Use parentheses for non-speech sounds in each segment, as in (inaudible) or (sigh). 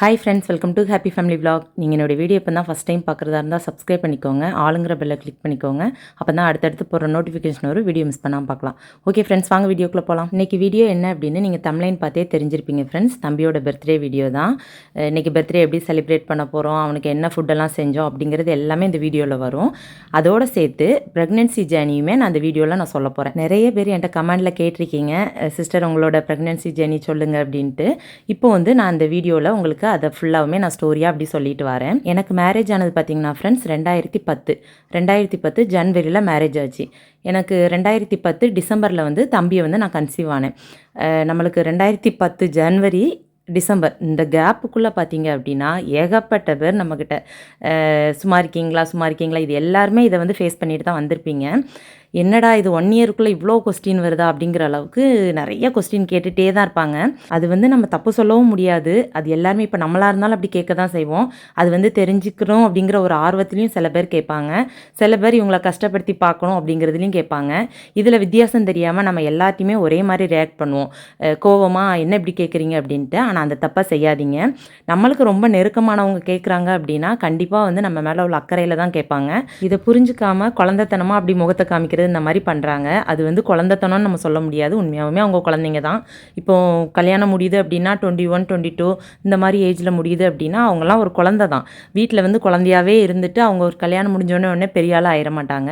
Hi friends welcome to happy family vlog நீங்கள் என்னோடய video இப்போ தான் ஃபஸ்ட் டைம் பார்க்குறதா இருந்தால் சப்ஸ்கிரைப் பண்ணிக்கோங்க ஆளுங்கிற பெல்லை கிளிக் பண்ணிக்கோங்க. அப்போ தான் அடுத்தடுத்து போகிற நோட்டிஃபிகேஷன் வரும் வீடியோ மிஸ் பண்ணாமல் பார்க்கலாம். ஓகே ஃப்ரெண்ட்ஸ் வாங்க வீடியோக்குள்ளே போகலாம் இன்றைக்கி வீடியோ என்ன அப்படின்னு நீங்கள் தமிழ்லைன் பார்த்தே தெரிஞ்சிருப்பீங்க ஃப்ரெண்ட்ஸ் தம்பியோட பர்த்டே வீடியோ தான். இன்றைக்கி பர்த்டே எப்படி செலிப்ரேட் பண்ண போகிறோம் அவனுக்கு என்ன ஃபுட்டெல்லாம் செஞ்சோம் அப்படிங்கிறது எல்லாமே இந்த வீடியோவில் வரும். அதோடு சேர்த்து ப்ரெக்னென்சி ஜேர்னியுமே நான் அந்த வீடியோவில் நான் சொல்ல போகிறேன் நிறைய பேர் என்கிட்ட கமெண்டில் கேட்டிருக்கீங்க சிஸ்டர் உங்களோட ப்ரெக்னென்சி ஜேர்னி சொல்லுங்கள் அப்படின்ட்டு. இப்போ வந்து நான் அந்த வீடியோவில் உங்களுக்கு அதை ஃபுல்லாகவுமே நான் ஸ்டோரியாக அப்படி சொல்லிட்டு வரேன். எனக்கு மேரேஜ் ஆனது பார்த்தீங்கன்னா ஃப்ரெண்ட்ஸ் ரெண்டாயிரத்தி பத்து. ரெண்டாயிரத்தி பத்து ஜனவரியில் மேரேஜ் ஆச்சு. எனக்கு ரெண்டாயிரத்தி பத்து டிசம்பரில் வந்து தம்பியை வந்து நான் கன்சீவ் ஆனேன். நம்மளுக்கு ரெண்டாயிரத்தி பத்து ஜனவரி டிசம்பர் இந்த கேப்புக்குள்ளே பார்த்தீங்க அப்படின்னா ஏகப்பட்ட பேர் நம்மக்கிட்ட சும்மா இருக்கீங்களா சும்மா இருக்கீங்களா இது எல்லாருமே இதை வந்து ஃபேஸ் பண்ணிட்டு தான் வந்திருப்பீங்க. என்னடா இது ஒன் இயருக்குள்ளே இவ்வளோ கொஸ்டின் வருதா அப்படிங்கிற அளவுக்கு நிறைய கொஸ்டின் கேட்டுகிட்டே தான் இருப்பாங்க. அது வந்து நம்ம தப்பு சொல்லவும் முடியாது. அது எல்லாருமே இப்போ நம்மளாக இருந்தாலும் அப்படி கேட்க தான் செய்வோம். அது வந்து தெரிஞ்சுக்கிறோம் அப்படிங்கிற ஒரு ஆர்வத்துலேயும் சில பேர் கேட்பாங்க. சில பேர் இவங்களை கஷ்டப்படுத்தி பார்க்கணும் அப்படிங்கிறதுலையும் கேட்பாங்க. இதில் வித்தியாசம் தெரியாமல் நம்ம எல்லாத்தையுமே ஒரே மாதிரி ரியாக்ட் பண்ணுவோம். கோவமாக என்ன இப்படி கேட்குறீங்க அப்படின்ட்டு. ஆனால் அந்த தப்பை செய்யாதீங்க. நம்மளுக்கு ரொம்ப நெருக்கமானவங்க கேட்குறாங்க அப்படின்னா கண்டிப்பாக வந்து நம்ம மேலே உள்ள அக்கறையில் தான் கேட்பாங்க. இதை புரிஞ்சுக்காம குழந்தைத்தனமாக அப்படி முகத்தை காமிக்கிறது இந்த மாதிரி பண்ணுறாங்க அது வந்து குழந்தைத்தனம்னு நம்ம சொல்ல முடியாது. உண்மையாகவுமே அவங்க குழந்தைங்க தான். இப்போ கல்யாணம் முடியுது அப்படின்னா டுவெண்ட்டி ஒன் டுவெண்ட்டி டூ இந்த மாதிரி ஏஜில் முடியுது அப்படின்னா அவங்களாம் ஒரு குழந்தை தான். வீட்டில் வந்து குழந்தையாவே இருந்துட்டு அவங்க ஒரு கல்யாணம் முடிஞ்சோடனே உடனே பெரிய ஆள் ஆயிட மாட்டாங்க.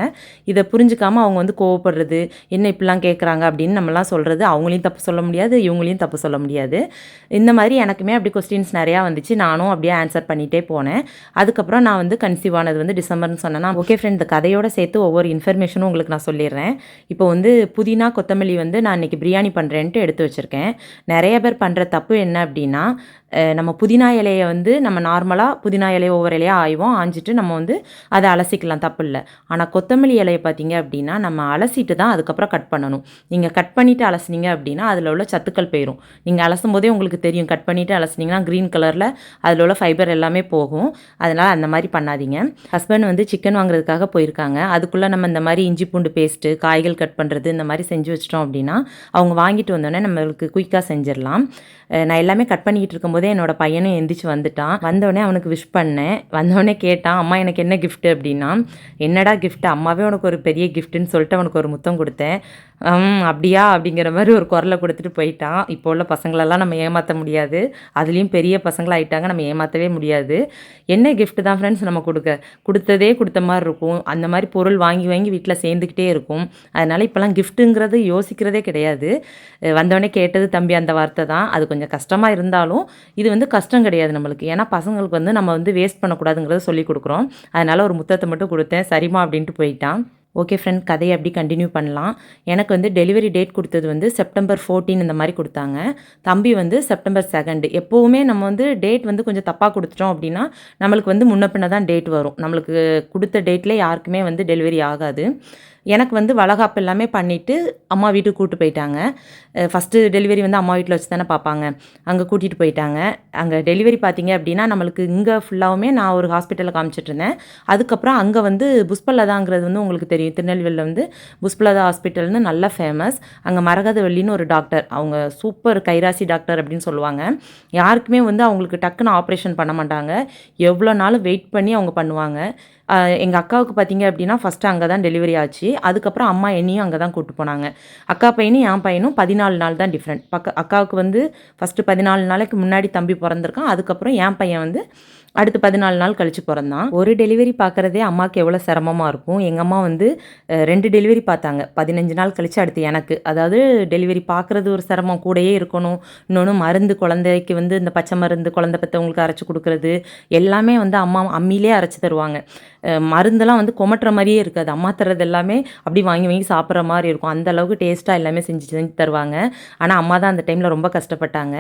இதை புரிஞ்சுக்காம அவங்க வந்து கோவப்படுறது என்ன இப்படிலாம் கேட்குறாங்க அப்படின்னு நம்மலாம் சொல்கிறது அவங்களையும் தப்பு சொல்ல முடியாது இவங்களையும் தப்பு சொல்ல முடியாது. இந்த மாதிரி எனக்குமே அப்படி கொஸ்டின்ஸ் நிறையா வந்துச்சு. நானும் அப்படியே ஆன்சர் பண்ணிகிட்டே போனேன். அதுக்கப்புறம் நான் வந்து கன்சீவ் ஆனது வந்து டிசம்பர்னு சொன்னேன்னா ஓகே ஃப்ரெண்ட் இந்த கதையோட சேர்த்து ஒவ்வொரு இன்ஃபர்மேஷனும் உங்களுக்கு நான் சொல்லிடுறேன். இப்போ வந்து புதினா கொத்தமல்லி வந்து நான் இன்றைக்கி பிரியாணி பண்ணுறேன்ட்டு எடுத்து வச்சுருக்கேன். நிறைய பேர் பண்ணுற தப்பு என்ன அப்படின்னா நம்ம புதினா இலையை வந்து நம்ம நார்மலாக புதினா இலையை ஒவ்வொரு இலையாக ஆய்வோம். ஆஞ்சிட்டு நம்ம வந்து அதை அலசிக்கலாம் தப்பு இல்லை ஆனால் கொத்தமல்லி இலையை பார்த்தீங்க அப்படின்னா நம்ம அலசிட்டு தான் அதுக்கப்புறம் கட் பண்ணணும். நீங்கள் கட் பண்ணிவிட்டு அலசுனீங்க அப்படின்னா அதில் உள்ள சத்துக்கள் போயிடும் நீங்கள் அலசும் போதே உங்களுக்கு தெரியும். கட் பண்ணிவிட்டு அலசினீங்கன்னா க்ரீன் கலரில் அதில் உள்ள ஃபைபர் எல்லாமே போகும். அதனால் அந்த மாதிரி பண்ணாதீங்க. ஹஸ்பண்ட் வந்து சிக்கன் வாங்குறதுக்காக போயிருக்காங்க. அதுக்குள்ளே நம்ம இந்த மாதிரி இஞ்சி பூண்டு பேஸ்ட்டு காய்கள் கட் பண்ணுறது இந்த மாதிரி செஞ்சு வச்சிட்டோம் அப்படின்னா அவங்க வாங்கிட்டு வந்தோடனே நம்மளுக்கு குயிக்காக செஞ்சிடலாம். நான் எல்லாமே கட் பண்ணிக்கிட்டு இருக்கும்போது என்னோட பையனும் எந்திரிச்சு வந்துட்டான். வந்தோடனே அவனுக்கு விஷ் பண்ணேன். வந்தோடனே கேட்டான் அம்மா எனக்கு என்ன கிஃப்ட்டு அப்படின்னா என்னடா கிஃப்ட் அம்மாவே உனக்கு ஒரு பெரிய கிஃப்ட்டுன்னு சொல்லிட்டு அவனுக்கு ஒரு முத்தம் கொடுத்தேன். அப்படியா? அப்படிங்கிற மாதிரி ஒரு குரலை கொடுத்துட்டு போயிட்டான். இப்போ உள்ள பசங்களெல்லாம் நம்ம ஏமாற்ற முடியாது. அதுலேயும் பெரிய பசங்களாயிட்டாங்க. நம்ம ஏமாற்றவே முடியாது. என்ன கிஃப்ட் தான் ஃப்ரெண்ட்ஸ் நம்ம கொடுக்க? கொடுத்ததே கொடுத்த மாதிரி இருக்கும். அந்த மாதிரி பொருள் வாங்கி வாங்கி வீட்டில் சேர்ந்துக்கிட்டே இருக்கும். அதனால் இப்போலாம் கிஃப்ட்டுங்கிறது யோசிக்கிறதே கிடையாது. வந்தவொடனே கேட்டது தம்பி அந்த வார்த்தை தான். அது கொஞ்சம் கஷ்டமாக இருந்தாலும் இது வந்து கஷ்டம் கிடையாது நம்மளுக்கு. ஏன்னா பசங்களுக்கு வந்து நம்ம வந்து வேஸ்ட் பண்ணக்கூடாதுங்கிறத சொல்லி கொடுக்குறோம். அதனால் ஒரு முத்தத்தை மட்டும் கொடுத்தேன். சரிம்மா அப்படின்ட்டு போயிட்டான். ஓகே ஃப்ரெண்ட் கதையை அப்படி கண்டினியூ பண்ணலாம். எனக்கு வந்து டெலிவரி டேட் கொடுத்தது வந்து செப்டம்பர் 14 இந்த மாதிரி கொடுத்தாங்க. தம்பி வந்து செப்டம்பர் செகண்டு எப்போவுமே நம்ம வந்து டேட் வந்து கொஞ்சம் தப்பாக கொடுத்துட்டோம் அப்படின்னா நம்மளுக்கு வந்து முன்ன பின்ன தான் டேட் வரும். நம்மளுக்கு கொடுத்த டேட்டில் யாருக்குமே வந்து டெலிவரி ஆகாது. எனக்கு வந்து வளகாப்பு எல்லாமே பண்ணிவிட்டு அம்மா வீட்டுக்கு கூப்பிட்டு போயிட்டாங்க. ஃபஸ்ட்டு டெலிவரி வந்து அம்மா வீட்டில் வச்சு தானே பார்ப்பாங்க அங்கே கூட்டிகிட்டு போயிட்டாங்க. அங்கே டெலிவரி பார்த்தீங்க அப்படின்னா நம்மளுக்கு இங்கே ஃபுல்லாகவுமே நான் ஒரு ஹாஸ்பிட்டலில் காமிச்சிட்ருந்தேன் அதுக்கப்புறம் அங்கே வந்து புஷ்பலதாங்கிறது வந்து உங்களுக்கு தெரியும். திருநெல்வேலியில் வந்து புஷ்பலதா ஹாஸ்பிட்டல்னு நல்ல ஃபேமஸ் அங்கே மரகதவள்ளின்னு ஒரு டாக்டர் அவங்க சூப்பர் கைராசி டாக்டர் அப்படின்னு சொல்லுவாங்க. யாருக்குமே வந்து அவங்களுக்கு டக்குன்னு ஆப்ரேஷன் பண்ண மாட்டாங்க. எவ்வளோ நாள் வெயிட் பண்ணி அவங்க பண்ணுவாங்க. எங்கள் அக்காவுக்கு பார்த்தீங்க அப்படின்னா ஃபஸ்ட்டு அங்கே தான் டெலிவரி ஆச்சு. அதுக்கப்புறம் அம்மா என்னையும் அங்கே தான் கூப்பிட்டு போனாங்க. அக்கா பையனும் என் பையனும் பதினாலு நாள் தான் டிஃப்ரெண்ட் பக்க அக்காவுக்கு வந்து ஃபஸ்ட்டு பதினாலு நாளைக்கு முன்னாடி தம்பி பிறந்திருக்கான். அதுக்கப்புறம் என் பையன் வந்து அடுத்து பதினாலு நாள் கழிச்சு பிறந்தான். ஒரு டெலிவரி பார்க்குறதே அம்மாவுக்கு எவ்வளோ சிரமமாக இருக்கும். எங்கள் அம்மா வந்து ரெண்டு டெலிவரி பார்த்தாங்க. பதினஞ்சு நாள் கழிச்சு அடுத்து எனக்கு. அதாவது டெலிவரி பார்க்குறது ஒரு சிரமம் கூடயே இருக்கணும். இன்னொன்று மருந்து குழந்தைக்கு வந்து இந்த பச்சை மருந்து குழந்தை பெற்றவங்களுக்கு அரைச்சி கொடுக்குறது. எல்லாமே வந்து அம்மா அம்மியிலே அரைச்சி தருவாங்க. மருந்தெல்லாம் வந்து கொமட்டுற மாதிரியே இருக்காது. அம்மா தர்றது எல்லாமே அப்படி வாங்கி வாங்கி சாப்பிட்ற மாதிரி இருக்கும். அந்த அளவுக்கு டேஸ்ட்டாக எல்லாமே செஞ்சு செஞ்சு தருவாங்க. ஆனால் அம்மா தான் அந்த டைமில் ரொம்ப கஷ்டப்பட்டாங்க.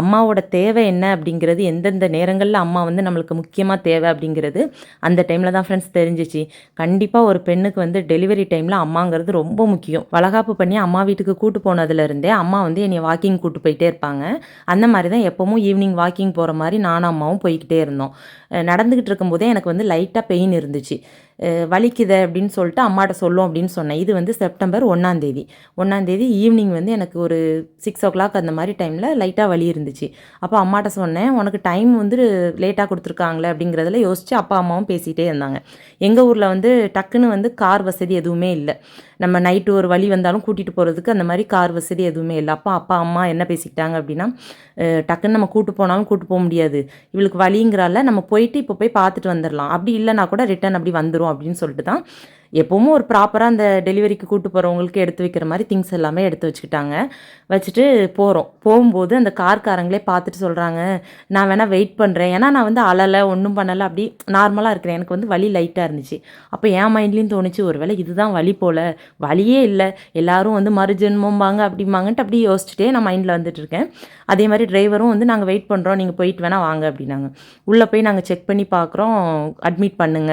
அம்மாவோட தேவை என்ன அப்படிங்கிறது எந்தெந்த நேரங்களில் அம்மா வந்து நம்ம நம்மளுக்கு முக்கியமாக தேவை அப்படிங்கிறது அந்த டைமில் தான் ஃப்ரெண்ட்ஸ் தெரிஞ்சிச்சு. கண்டிப்பாக ஒரு பெண்ணுக்கு வந்து டெலிவரி டைமில் அம்மாங்கிறது ரொம்ப முக்கியம். வளகாப்பு பண்ணி அம்மா வீட்டுக்கு கூட்டு போனதுலேருந்தே அம்மா வந்து என்னை வாக்கிங் கூட்டு போயிட்டே இருப்பாங்க. அந்த மாதிரி தான் எப்போவும் ஈவினிங் வாக்கிங் போகிற மாதிரி நானும் அம்மாவும் போய்கிட்டே இருந்தோம். நடந்துக்கிட்டு இருக்கும்போதே எனக்கு வந்து லைட்டாக பெயின் இருந்துச்சு. வலிக்குது அப்படின்னு சொல்லிட்டு அம்மாட்ட சொல்லும் அப்படின்னு சொன்னேன். இது வந்து செப்டம்பர் ஒன்றாந்தேதி ஒன்றாந்தேதி ஈவினிங் வந்து எனக்கு ஒரு சிக்ஸ் ஓ கிளாக் அந்த மாதிரி டைமில் லைட்டாக வலி இருந்துச்சு. அப்போ அம்மாட்ட சொன்னேன் உனக்கு டைம் வந்து லேட்டாக கொடுத்துருக்காங்களே அப்படிங்கிறதுல யோசித்து அப்பா அம்மாவும் பேசிகிட்டே இருந்தாங்க. எங்கள் ஊரில் வந்து டக்குன்னு வந்து கார் வசதி எதுவுமே இல்லை. நம்ம நைட்டு ஒரு வழி வந்தாலும் கூட்டிகிட்டு போகிறதுக்கு அந்த மாதிரி கார் வசதி எதுவுமே இல்லை. அப்போ அப்பா அம்மா என்ன பேசிக்கிட்டாங்க அப்படின்னா டக்குன்னு நம்ம கூட்டு போனாலும் கூட்டு போக முடியாது. இவளுக்கு வழிங்கிறால நம்ம போயிட்டு இப்போ போய் பார்த்துட்டு வந்துடலாம் அப்படி இல்லைனா கூட ரிட்டர்ன் அப்படி வந்துடும் அப்படின்னு சொல்லிட்டு தான் எப்போவும் ஒரு ப்ராப்பராக அந்த டெலிவரிக்கு கூட்டு போகிறவங்களுக்கு எடுத்து வைக்கிற மாதிரி திங்ஸ் எல்லாமே எடுத்து வச்சுக்கிட்டாங்க. வச்சுட்டு போகிறோம் போகும்போது அந்த கார்காரங்களே பார்த்துட்டு சொல்கிறாங்க நான் வேணால் வெயிட் பண்ணுறேன் ஏன்னா நான் வந்து அழலை ஒன்றும் பண்ணலை. அப்படி நார்மலாக இருக்கிறேன். எனக்கு வந்து வலி லைட்டாக இருந்துச்சு. அப்போ என் மைண்ட்லேயும் தோணுச்சு ஒரு வேளை இதுதான் வலி போல். வழியே இல்லை. எல்லாரும் வந்து மறுஜென்மம்பாங்க. அப்படிம்பாங்கன்ட்டு அப்படியே யோசிச்சுட்டே நான் மைண்டில் வந்துட்டு இருக்கேன். அதே மாதிரி டிரைவரும் வந்து நாங்கள் வெயிட் பண்ணுறோம் நீங்கள் போயிட்டு வேணால் வாங்க. அப்படின்னாங்க. உள்ளே போய் நாங்கள் செக் பண்ணி பார்க்குறோம். அட்மிட் பண்ணுங்க.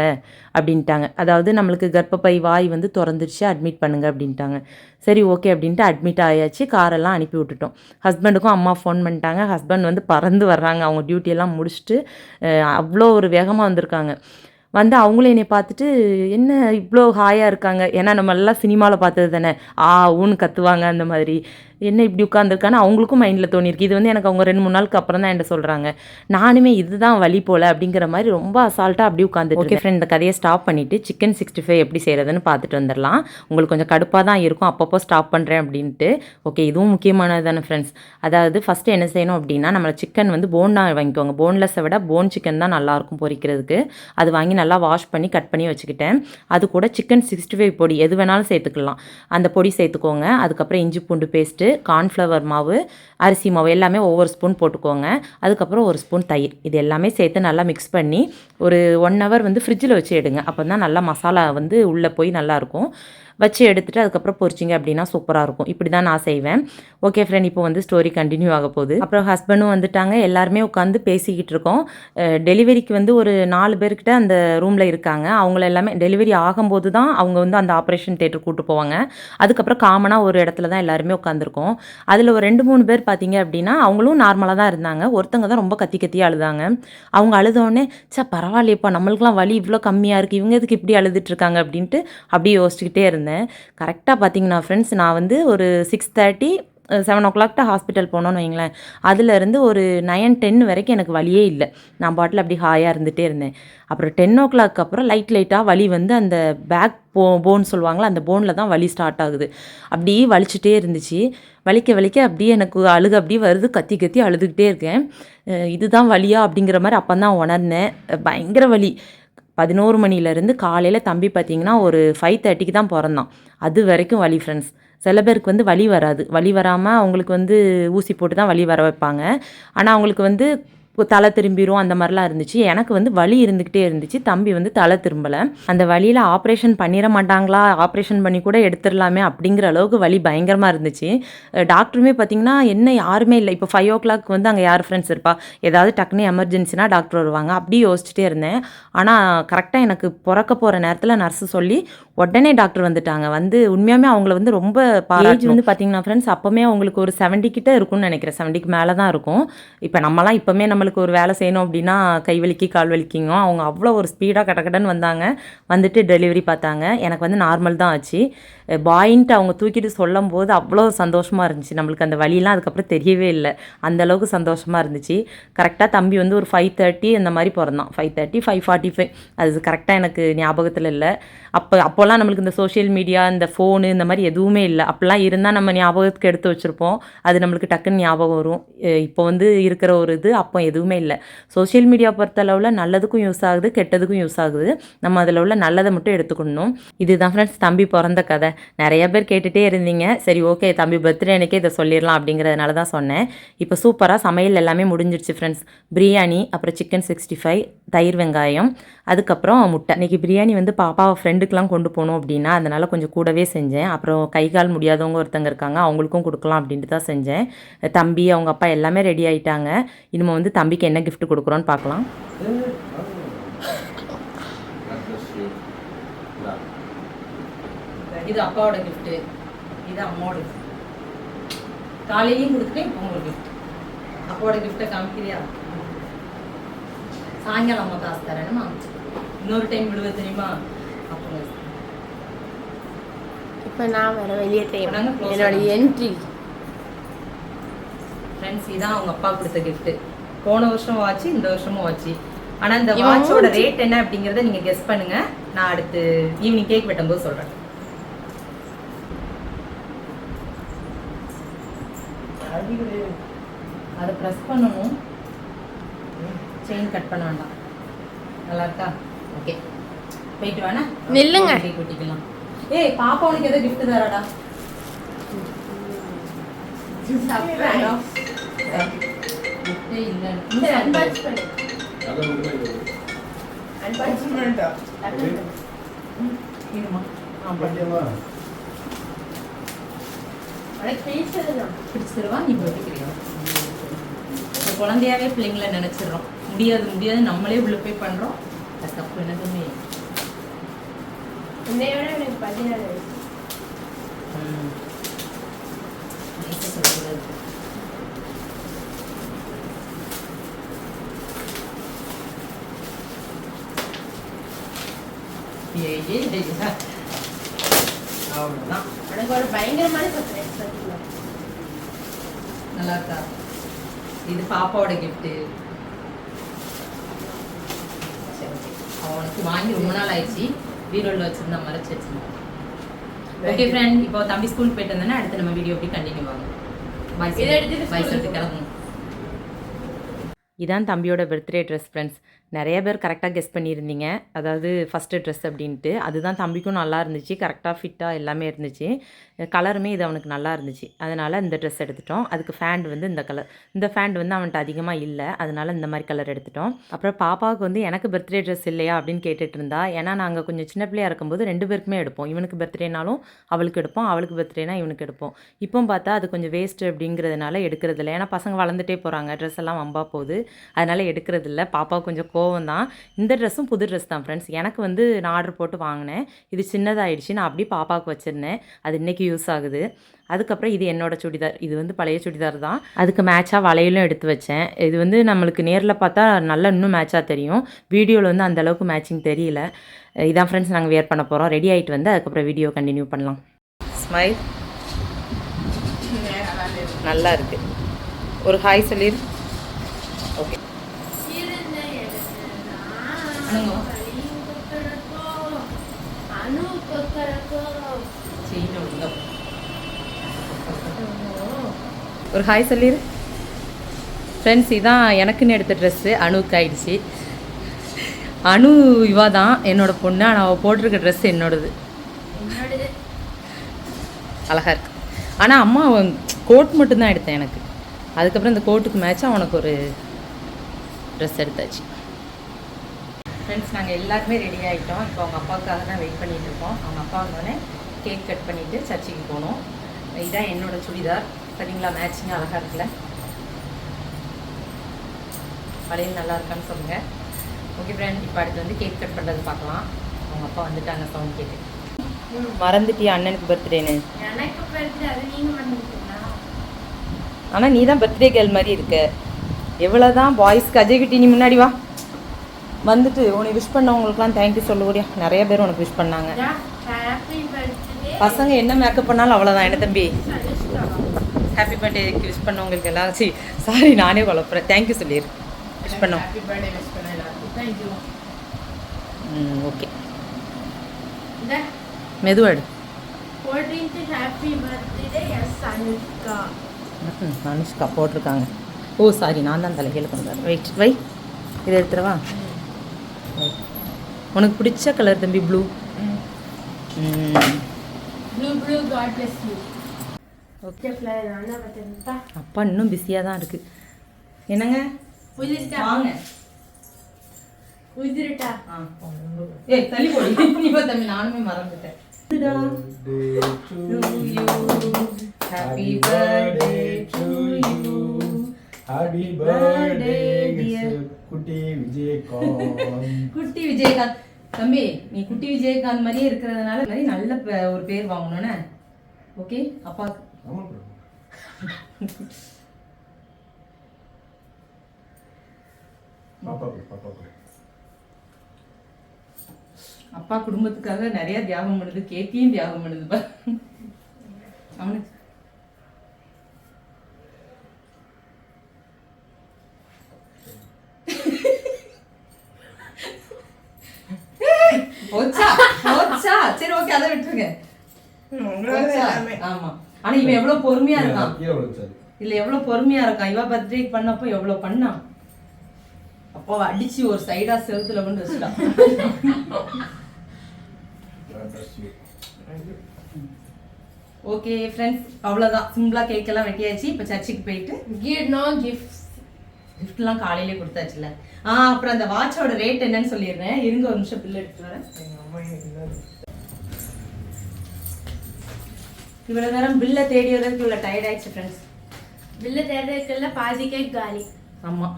அப்படின்ட்டாங்க. அதாவது நம்மளுக்கு கர்ப்பப்பை வாய் வந்து திறந்துருச்சு அட்மிட் பண்ணுங்க அப்படின்ட்டாங்க. சரி ஓகே அப்படின்ட்டு அட்மிட் ஆயாச்சு. காரெல்லாம் அனுப்பி விட்டுட்டோம். ஹஸ்பண்டுக்கும் அம்மா ஃபோன் பண்ணிட்டாங்க. ஹஸ்பண்ட் வந்து பறந்து வர்றாங்க. அவங்க டியூட்டியெல்லாம் முடிச்சுட்டு அவ்வளோ ஒரு வேகமாக வந்திருக்காங்க. வந்து அவங்களும் என்னை பார்த்துட்டு என்ன இவ்வளோ ஹாயாக இருக்காங்க? ஏன்னா நம்ம எல்லாம் சினிமாவில் பார்த்தது தானே? ஆ ஊன்னு கத்துவாங்க அந்த மாதிரி. என்ன இப்படி உட்காந்துருக்கான்னு அவங்களுக்கும் மைண்டில் தோணியிருக்கு. இது வந்து எனக்கு அவங்க ரெண்டு மூணு நாளுக்கு அப்புறம் தான் என்கிட்ட சொல்கிறாங்க நானுமே இதுதான் வழி போல் அப்படிங்கிற மாதிரி ரொம்ப அசால்ட்டாக அப்படி உட்காந்து ஓகே ஃப்ரெண்ட் இந்த கதையை ஸ்டாப் பண்ணிவிட்டு சிக்கன் சிக்ஸ்டி ஃபைவ் எப்படி செய்கிறதுன்னு பார்த்துட்டு வந்துடலாம். உங்களுக்கு கொஞ்சம் கடுப்பாக தான் இருக்கும். அப்பப்போ ஸ்டாப் பண்ணுறேன் அப்படின்ட்டு. ஓகே இதுவும் முக்கியமானது தானே ஃப்ரெண்ட்ஸ் அதாவது ஃபஸ்ட்டு என்ன செய்யணும் அப்படின்னா நம்ம சிக்கன் வந்து போன்னா வாங்கிக்கோங்க. போன்லெஸ்ஸை விட போன் சிக்கன் தான் நல்லாயிருக்கும் பொரிக்கிறதுக்கு அது வாங்கி நல்லா வாஷ் பண்ணி கட் பண்ணி வச்சுக்கிட்டேன். அது கூட சிக்கன் சிக்ஸ்டி ஃபைவ் பொடி எது வேணாலும் சேர்த்துக்கலாம். அந்த பொடி சேர்த்துக்கோங்க. அதுக்கப்புறம் இஞ்சி பூண்டு பேஸ்ட்டு கார்ன்ஃப்ளவர் மாவு அரிசி மாவு எல்லாமே ஒவ்வொரு ஸ்பூன் போட்டுக்கோங்க. அதுக்கப்புறம் ஒரு ஸ்பூன் தயிர். இது எல்லாமே சேர்த்து நல்லா மிக்ஸ் பண்ணி ஒரு ஒன் ஹவர் வந்து ஃப்ரிட்ஜில் வச்சு எடுங்க. அப்போ தான் நல்லா மசாலா வந்து உள்ளே போய் நல்லாயிருக்கும் வச்சு எடுத்துட்டு அதுக்கப்புறம் பொரிச்சிங்க அப்படின்னா சூப்பராக இருக்கும். இப்படி தான் நான் செய்வேன். ஓகே ஃப்ரெண்ட் இப்போ வந்து ஸ்டோரி கண்டினியூ ஆக போகுது. அப்புறம் ஹஸ்பண்டும் வந்துட்டாங்க. எல்லாருமே உட்காந்து பேசிக்கிட்டு இருக்கோம். டெலிவரிக்கு வந்து ஒரு நாலு பேர்கிட்ட அந்த ரூமில் இருக்காங்க. அவங்கள எல்லாமே டெலிவரி ஆகும்போது தான் அவங்க வந்து அந்த ஆப்ரேஷன் தேட்டர் கூட்டு போவாங்க. அதுக்கப்புறம் காமனாக ஒரு இடத்துல தான் எல்லாருமே உட்காந்துருக்கோம் அதில் ஒரு ரெண்டு மூணு பேர் பார்த்தீங்க அப்படின்னா அவங்களும் நார்மலாக தான் இருந்தாங்க. ஒருத்தங்க தான் ரொம்ப கத்தி கத்தி அழுதாங்க. அவங்க அழுதோடனே சா பரவாயில்லையப்பா நம்மளுக்குலாம் வலி இவ்வளோ கம்மியாக இருக்குது இவங்க எதுக்கு இப்படி அழுதுட்டு இருக்காங்க? அப்படின்ட்டு அப்படியே யோசிச்சுக்கிட்டே இருந்தேன். கரெக்டாக பார்த்தீங்கன்னா ஃப்ரெண்ட்ஸ் நான் வந்து ஒரு six thirty seven o'clock hospital போனோன்னு வைங்களேன். அதுலேருந்து ஒரு நைன் டென் வரைக்கும் எனக்கு வலியே இல்லை. நான் பாட்டில் அப்படி ஹாயாக இருந்துகிட்டே இருந்தேன். அப்புறம் டென் ஓ கிளாக் அப்புறம் லைட் லைட்டாக வலி வந்து அந்த பேக் போ போன் சொல்லுவாங்களே அந்த போனில் தான் வலி ஸ்டார்ட் ஆகுது. அப்படியே வலிச்சுட்டே இருந்துச்சு. வலிக்க வலிக்க அப்படியே எனக்கு அழுக அப்படியே வருது. கத்தி கத்தி அழுதுகிட்டே இருக்கேன். இதுதான் வலியா அப்படிங்கிற மாதிரி அப்போ தான் உணர்ந்தேன் பயங்கர வலி. பதினோரு மணிலேருந்து காலையில் தம்பி பார்த்தீங்கன்னா ஒரு ஃபைவ் தேர்ட்டிக்கு தான் பிறந்தான். அது வரைக்கும் வலி ஃப்ரெண்ட்ஸ் சில பேருக்கு வந்து வலி வராது. வலி வராமல் அவங்களுக்கு வந்து ஊசி போட்டு தான் வலி வர வைப்பாங்க. ஆனால் அவங்களுக்கு வந்து தலை திரும்பிரும் அந்த மாதிரிலாம் இருந்துச்சு. எனக்கு வந்து வலி இருந்துக்கிட்டே இருந்துச்சு. தம்பி வந்து தலை திரும்பலை. அந்த வழியில் ஆப்ரேஷன் பண்ணிட மாட்டாங்களா? ஆப்ரேஷன் பண்ணி கூட எடுத்துடலாமே அப்படிங்கிற அளவுக்கு வலி பயங்கரமாக இருந்துச்சு. டாக்டருமே பார்த்தீங்கன்னா என்ன யாருமே இல்லை. இப்போ ஃபைவ் ஓ கிளாக் வந்து அங்கே யார் ஃப்ரெண்ட்ஸ் இருப்பா? ஏதாவது டக்குனு எமர்ஜென்சினா டாக்டர் வருவாங்க. அப்படியே யோசிச்சுட்டே இருந்தேன். ஆனால் கரெக்டாக எனக்கு பிறக்க போகிற நேரத்தில் நர்ஸு சொல்லி உடனே டாக்டர் வந்துட்டாங்க. வந்து உண்மையாமே அவங்கள வந்து ரொம்ப ஏஜ் வந்து பார்த்தீங்கன்னா ஃப்ரெண்ட்ஸ் அப்போமே அவங்களுக்கு ஒரு செவன்ட்டி கிட்ட இருக்கும்னு நினைக்கிறேன். செவன்ட்டிக்கு மேலே தான் இருக்கும். இப்போ நம்மலாம் இப்போமே நம்மளுக்கு ஒரு வேலை செய்யணும் அப்படின்னா கை வலிக்கு கால் வலிக்குங்க. அவங்க அவ்வளோ ஒரு ஸ்பீடாக கடக்கடன்னு வந்தாங்க. வந்துட்டு டெலிவரி பார்த்தாங்க. எனக்கு வந்து நார்மல் தான் ஆச்சு. பாயின்ட்டு அவங்க தூக்கிட்டு சொல்லும் போது அவ்வளோ சந்தோஷமாக இருந்துச்சு. நம்மளுக்கு அந்த வழியெலாம் அதுக்கப்புறம் தெரியவே இல்லை. அந்த அளவுக்கு சந்தோஷமாக இருந்துச்சு. கரெக்டாக தம்பி வந்து ஒரு ஃபைவ் தேர்ட்டி அந்த மாதிரி பிறந்தான். Five thirty five forty five அது கரெக்டாக எனக்கு ஞாபகத்தில் இல்லை. அப்போ அப்போல்லாம் நம்மளுக்கு இந்த சோஷியல் மீடியா இந்த ஃபோனு இந்த மாதிரி எதுவுமே இல்லை. அப்போல்லாம் இருந்தால் நம்ம ஞாபகத்துக்கு எடுத்து வச்சுருப்போம். அது நம்மளுக்கு டக்குன்னு ஞாபகம் வரும். இப்போ வந்து இருக்கிற ஒரு இது அப்போ எதுவுமே இல்லை. சோஷியல் மீடியா பொறுத்தளவில் நல்லதுக்கும் யூஸ் ஆகுது கெட்டதுக்கும் யூஸ் ஆகுது. நம்ம அதில் உள்ள நல்லதை மட்டும் எடுத்துக்கணும். இதுதான் ஃப்ரெண்ட்ஸ் தம்பி பிறந்த கதை. நிறைய பேர் கேட்டுகிட்டே இருந்தீங்க. சரி ஓகே தம்பி பர்த்டே எனக்கே இதை சொல்லிடலாம் அப்படிங்கிறதுனால தான் சொன்னேன். இப்போ சூப்பராக சமையல் எல்லாமே முடிஞ்சிடுச்சு ஃப்ரெண்ட்ஸ் பிரியாணி அப்புறம் சிக்கன் சிக்ஸ்டி ஃபைவ் தயிர் வெங்காயம் அதுக்கப்புறம் முட்டை. இன்றைக்கி பிரியாணி வந்து பாப்பாவை ஃப்ரெண்டுக்கெலாம் கொண்டு போகணும் அப்படின்னா அதனால் கொஞ்சம் கூடவே செஞ்சேன். அப்புறம் கை கால் முடியாதவங்க ஒருத்தங்க இருக்காங்க அவங்களுக்கும் கொடுக்கலாம் அப்படின்ட்டு தான் செஞ்சேன். தம்பி அவங்க அப்பா எல்லாமே ரெடி ஆகிட்டாங்க இனிமேல் வந்து தம்பிக்கு என்ன கிஃப்ட் கொடுக்குறோன்னு பார்க்கலாம். இது அப்பாவோட கிஃப்ட்டு இது அம்மாவோட காலையிலையும் கொடுத்துட்டேன் இப்போ உங்களுக்கு கிஃப்ட் அப்பாவோட கிஃப்ட்டை காமிக்கிறியா? சாயங்காலம் அம்மா காசு தரேனுமா இன்னொரு டைம் விழுவ தெரியுமா? இப்போ நான் வர வெளியே close என்னோட. என்ட்ரி ஃப்ரெண்ட்ஸ் இதான் அவங்க அப்பா கொடுத்த gift. போன வருஷம் வாட்ச் இந்த வருஷமும் வாட்ச் ஆனா இந்த வாட்சோட ரேட் என்ன அப்படிங்கறத நீங்க கெஸ் பண்ணுங்க. நான் அடுத்து ஈவினிங் கேக் வெட்டும்போது சொல்றேன். அதை ப்ரெஸ் பண்ணணும். செயின் கட் பண்ண வேண்டாம். நல்லா இருக்கா? ஓகே போயிட்டு வேணா நில்லுங்க. கேக் வெட்டிக்கலாம் ஏய் பாப்பா உனக்கு எதோ gift தராடா. பிடிச்சிருவா நீ போட்டுக்கிறியா? குழந்தையாவே பிள்ளைங்கள நினைச்சிடுறோம். முடியாது முடியாது. நம்மளே உள்ள போய் பண்றோம். அது தப்பு என்னதுமே உன்னையோட எனக்கு பதினாலு வயசு. சொல்லக்கூடாது. அவ்வளவுதான். உனக்கு ஒரு பயங்கரமான சர்ப்ரைஸ் நல்லா இருக்கா? இது பாப்பாவோட கிஃப்ட்டு அவனுக்கு வாங்கி ரொம்ப நாள் ஆயிடுச்சு. பீரோல வச்சிருந்தா மறைச்சு வச்சிருந்தேன். ஓகே ஃப்ரெண்ட் இப்போ தம்பி ஸ்கூல் போயிட்டு வந்தோன்னா அடுத்து நம்ம வீடியோ எப்படி கண்டினியூ ஆகும் பாய் சொல்லிட்டு கிளம்பும் இதான் தம்பியோட பர்த்டே ட்ரெஸ் ஃப்ரெண்ட்ஸ் நிறைய பேர் கரெக்டாக கெஸ் பண்ணியிருந்தீங்க. அதாவது ஃபஸ்ட்டு ட்ரெஸ் அப்படின்ட்டு. அதுதான் தம்பிக்கும் நல்லா இருந்துச்சு. கரெக்டாக ஃபிட்டாக எல்லாமே இருந்துச்சு. கலருமே இது அவனுக்கு நல்லா இருந்துச்சு. அதனால் இந்த ட்ரெஸ் எடுத்துட்டோம். அதுக்கு ஃபேண்ட் வந்து இந்த கலர் இந்த ஃபேண்ட் வந்து அவன்கிட்ட அதிகமாக இல்லை. அதனால் இந்த மாதிரி கலர் எடுத்துட்டோம். அப்புறம் பாப்பாவுக்கு வந்து எனக்கு பர்த்டே ட்ரெஸ் இல்லையா அப்படின்னு கேட்டுட்டு இருந்தா ஏன்னா நாங்கள் கொஞ்சம் சின்ன பிள்ளையாக இருக்கும்போது ரெண்டு பேருக்குமே எடுப்போம். இவனுக்கு பர்த்டேனாலும் அவளுக்கு எடுப்போம். அவளுக்கு பர்த்டேனா இவனுக்கு எடுப்போம். இப்போ பார்த்தா அது கொஞ்சம் வேஸ்ட் அப்படிங்கிறதுனால எடுக்கிறது இல்லை ஏன்னா பசங்க வளர்ந்துட்டே போகிறாங்க ட்ரெஸ் எல்லாம் வம்பா போகுது. அதனால் எடுக்கிறது இல்லை பாப்பா கொஞ்சம் கோவம் தான் இந்த ட்ரெஸ்ஸும் புது ட்ரெஸ் தான் ஃப்ரெண்ட்ஸ் எனக்கு வந்து நான் ஆர்டர் போட்டு வாங்கினேன். இது சின்னதாகிடுச்சு நான் அப்படியே பாப்பாவுக்கு வச்சுருந்தேன். அது இன்றைக்கி யூஸ் ஆகுது. அதுக்கப்புறம் இது என்னோடய சுடிதார். இது வந்து பழைய சுடிதார் தான். அதுக்கு மேட்சாக வளையலும் எடுத்து வச்சேன். இது வந்து நம்மளுக்கு நேரில் பார்த்தா நல்லா இன்னும் மேட்சாக தெரியும். வீடியோவில் வந்து அந்த அளவுக்கு மேட்சிங் தெரியல. இதான் ஃப்ரெண்ட்ஸ் நாங்கள் வியர் பண்ண போகிறோம் ரெடி ஆகிட்டு வந்து அதுக்கப்புறம் வீடியோ கண்டினியூ பண்ணலாம். ஸ்மைல் நல்லா இருக்குது ஒரு ஹாய் சொல்லிடு அணுங்க. அணு கொக்கரக்கோ ஒரு ஹாய் சொல்லிடு ஃப்ரெண்ட்ஸ் இதான் எனக்குன்னு எடுத்த ட்ரெஸ்ஸு அணுவுக்கு ஆயிடுச்சு. அணு இவா தான் என்னோட பொண்ணு ஆனால் அவள் போட்டிருக்க ட்ரெஸ் என்னோடது. அழகாக இருக்கு. ஆனால் அம்மா கோட் மட்டும்தான் எடுத்தேன் எனக்கு. அதுக்கப்புறம் இந்த கோட்டுக்கு மேட்சாக உனக்கு ஒரு ட்ரெஸ் எடுத்தாச்சு. ஃப்ரெண்ட்ஸ் நாங்கள் எல்லாருமே ரெடி ஆகிட்டோம் இப்போ அவங்க அப்பாவுக்காக தான் வெயிட் பண்ணிட்டு இருக்கோம். அவங்க அப்பா வந்தோடனே கேக் கட் பண்ணிவிட்டு சர்ச்சுக்கு போகணும் இதான் என்னோட சுடிதார். சரிங்களா மேட்சிங்காக அழகாக இருக்குல்ல? வளையல் நல்லா இருக்கான்னு சொல்லுங்கள் ஓகே ஃப்ரெண்ட் இப்போ அடுத்து வந்து கேக் கட் பண்ணுறது பார்க்கலாம். அவங்க அப்பா வந்துட்டாங்க சவுண்ட் கேட்டு. மறந்துட்டியா? அண்ணனுக்கு பர்த்டேன்னு ஆனால் நீ தான் பர்த்டே கேர்ள் மாதிரி இருக்க. எவ்வளோ தான் பாய்ஸ்க்கு அஜய் குட்டி நீ முன்னாடி வா. வந்துட்டு உன்னை விஷ் பண்ணவங்களுக்குலாம் தேங்க்யூ சொல்லக்கூடிய நிறைய பேர் உனக்கு விஷ் பண்ணாங்க. பர்த்டே பசங்க என்ன மேக்கப் பண்ணாலும் அவ்வளோதான் என்ன தம்பி? ஹாப்பி பர்த்டேக்கு விஷ் பண்ணவங்களுக்கு எல்லாம் சி சாரி நானே குழப்புறேன் தேங்க்யூ சொல்லிடு விஷ் பண்ணோம். பர்த்டே ம் ஓகே மெதுவாடு 14th ஹாப்பி பர்த்டே எஸ் அனுஷ்கா. போட்டிருக்காங்க. ஓ சாரி நான் தான் தலைகீழ பண்ணுறேன் வெயிட் வை. இதை எடுத்துறவா உனக்கு பிடிச்ச கலர் தம்பி ப்ளூ யூ ஓகே அப்பா இன்னும் பிஸியாக தான் இருக்குது என்னங்க? ஏய் தள்ளி போடி இப்போ தம்பி. நானுமே மறந்துட்டேன். Happy birthday to you. Happy birthday, birthday, dear. குட்டி விஜயகாந்த். (laughs) குட்டி விஜயகாந்த். தம்பி நீ குட்டி விஜயகாந்த் மாதிரியே இருக்கிறதுனால மாதிரி நல்ல ஒரு பேர் வாங்கணும்னே. ஓகே அப்பா. அப்பா குடும்பத்துக்காக நிறைய தியாகம் பண்ணுது கேக்கையும் தியாகம் பண்ணுது. அவனுக்கு சரி ஓகே அதை விட்டுருங்க? ஆமா. ஆனா இவன் எவ்வளவு பொறுமையா இருக்கான்? இல்ல எவ்வளவு பொறுமையா இருக்கான்? இவ பர்த்டே பண்ணப்போ எவ்வளவு பண்ணான்? அப்போ அடிச்சு ஒரு சைடா செவுத்துல கொண்டு வச்சுட்டான். ஓகே ஃப்ரெண்ட்ஸ் அவ்வளோதான் சிம்பிளா கேக் எல்லாம் வெட்டியாச்சு. இப்போ சர்ச்சுக்கு போயிட்டு gifts. கிஃப்ட்லாம் காலையிலே கொடுத்தாச்சுல ஆ அப்புறம் அந்த வாட்சோட ரேட் என்னன்னு சொல்லிடுறேன். இருங்க ஒரு நிமிஷம் பில் எடுத்துட்டு வரேன். இவ்வளவு நேரம் பில்லை தேடி வரதுக்கு இவ்வளோ டயர்ட் ஆயிடுச்சு ஃப்ரெண்ட்ஸ் பில்லு தேடுறதுக்குள்ள பாதி கேக் காலி. ஆமாம்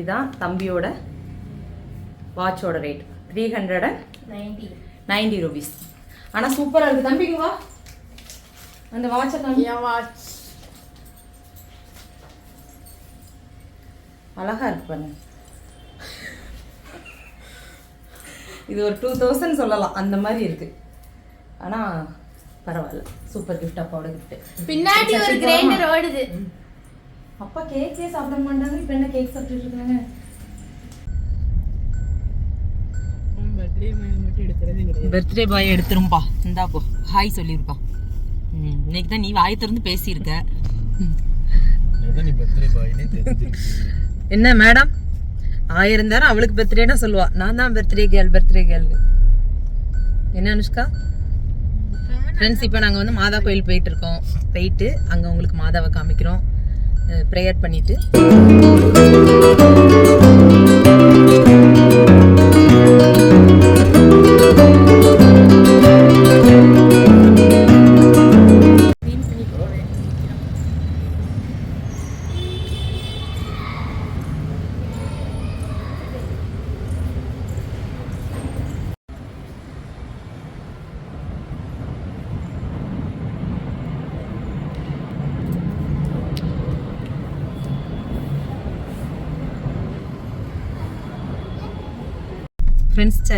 இதான் தம்பியோட வாட்சோட rate three hundred and ninety. Ninety rupees ஆனால் சூப்பராக இருக்குது தம்பிக்கு வா. அந்த வாட்சை என் வாட்ச் அழகா இருக்கு பாருங்க. இது ஒரு டூ தௌசண்ட் சொல்லலாம். அந்த மாதிரி இருக்கு. ஆனா பரவாயில்ல. சூப்பர் கிஃப்ட் அப்பாவோட கிஃப்ட் பின்னாடி ஒரு கிரைண்டர் ஓடுது. அப்பா கேக்கே சாப்பிட மாட்டாங்க. இப்போ என்ன கேக் சாப்பிட்டுட்டு இருக்காங்க? பர்த்டே பாய் எடுத்துரும்பா. இந்தா போ. ஹாய் சொல்லிருப்பா. ம் இன்னைக்கு தான் நீ வாய் திறந்து பேசியிருக்க. நீ பர்த்டே பாய்னே தெரிஞ்சிருக்கு. என்ன மேடம் ஆயிரம் தரம் அவளுக்கு பர்த்டேனா சொல்லுவா. நான் தான் பர்த்டே கேள் பர்த்டே கேள் என்ன அனுஷ்கா? ஃப்ரெண்ட்ஸ் இப்போ நாங்கள் வந்து மாதா கோயில் போயிட்டு இருக்கோம் போயிட்டு அங்கே உங்களுக்கு மாதாவை காமிக்கிறோம். ப்ரேயர் பண்ணிட்டு.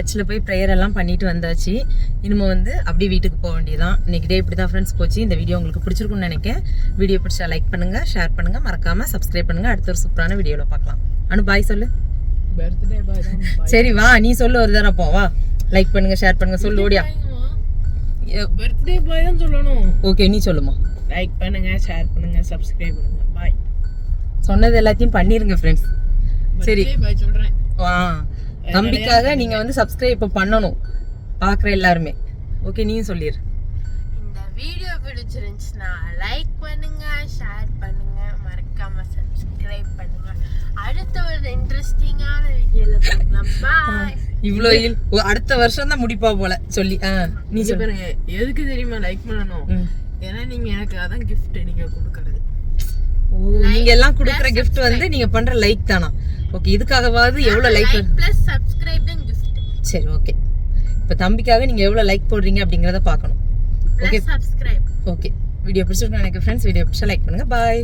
சர்ச்சில் போய் ப்ரேயர் எல்லாம் பண்ணிட்டு வந்தாச்சு. இனிமே வந்து அப்படியே வீட்டுக்கு போக வேண்டியதான் இன்னைக்கு டே இப்படி தான் ஃப்ரெண்ட்ஸ் போச்சு. இந்த வீடியோ உங்களுக்கு பிடிச்சிருக்கும்னு நினைக்கிறேன். வீடியோ பிடிச்சா லைக் பண்ணுங்க ஷேர் பண்ணுங்க. மறக்காம சப்ஸ்கிரைப் பண்ணுங்க. அடுத்த ஒரு சூப்பரான வீடியோவில் பார்க்கலாம். அனு பாய் சொல்லு. பர்த்டே சரி வா. நீ சொல்லு ஒரு தடவை போ. வா. லைக் பண்ணுங்க ஷேர் பண்ணுங்க. சொல்லு ஓடியா. பர்த்டே பாய் தான் சொல்லணும். ஓகே நீ சொல்லுமா. லைக் பண்ணுங்க ஷேர் பண்ணுங்க சப்ஸ்கிரைப் பண்ணுங்க. பாய் சொன்னது எல்லாத்தையும் பண்ணிருங்க ஃப்ரெண்ட்ஸ் சரி. பாய் சொல்றேன். வா. தம்பிக்காக நீங்க வந்து சப்ஸ்கிரைப் இப்போ பண்ணணும். பார்க்குற எல்லாருமே. ஓகே நீயும் சொல்லிடு இந்த வீடியோ பிடிச்சிருந்துச்சுன்னா லைக் பண்ணுங்க ஷேர் பண்ணுங்க. மறக்காம சப்ஸ்கிரைப் பண்ணுங்க. அடுத்த ஒரு இன்ட்ரெஸ்டிங்கான வீடியோல பார்க்கலாம். (laughs) பாய் இவ்வளோ அடுத்த வருஷம் தான் முடிப்பா போல. சொல்லி நீ பாருங்க எதுக்கு தெரியுமா லைக் பண்ணணும்? ம். ஏன்னா நீங்க எனக்கு அதான் gift நீங்க கொடுக்கறது. ஓ, நீங்க எல்லாம் கொடுக்குற gift வந்து நீங்க பண்ற லைக் தானா? ஓகே இதுக்காகவாவது எவ்வளவு லைக் பிளஸ் சப்ஸ்கிரைப் தான் கிஃப்ட் சரி ஓகே இப்போ தம்பிக்காக நீங்க எவ்வளவு லைக் போடுறீங்க அப்படிங்கறத பார்க்கணும். ஓகே சப்ஸ்கிரைப் ஓகே வீடியோ பிடிச்சிருக்கோம் எனக்கு ஃப்ரெண்ட்ஸ் வீடியோ பிடிச்சா லைக் பண்ணுங்க. பாய்